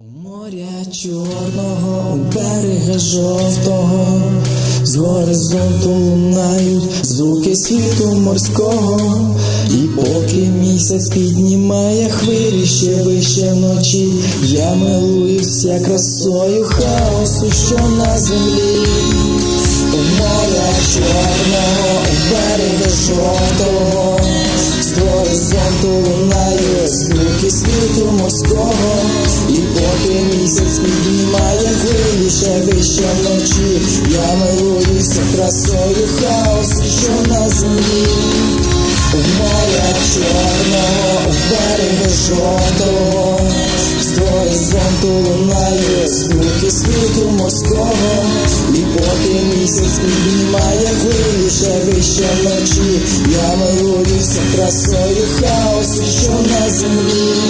Моря чорного, у берега жовтого, з горизонту лунають звуки світу морського, і поки місяць піднімає хвилі ще вище вночі, я милуюся красою хаосу, що на землі. У моря чорного, у берега жовтого, з горизонту лунають звуки світу морського, ще вище вночі, я милуюся красою хаосу, що на землі. У моря чорного, у берега жовтого, з горизонту лунає звуки світу морського, і поки місяць піднімає хвилі ще вище вночі, я милуюся красою хаосу, що на землі.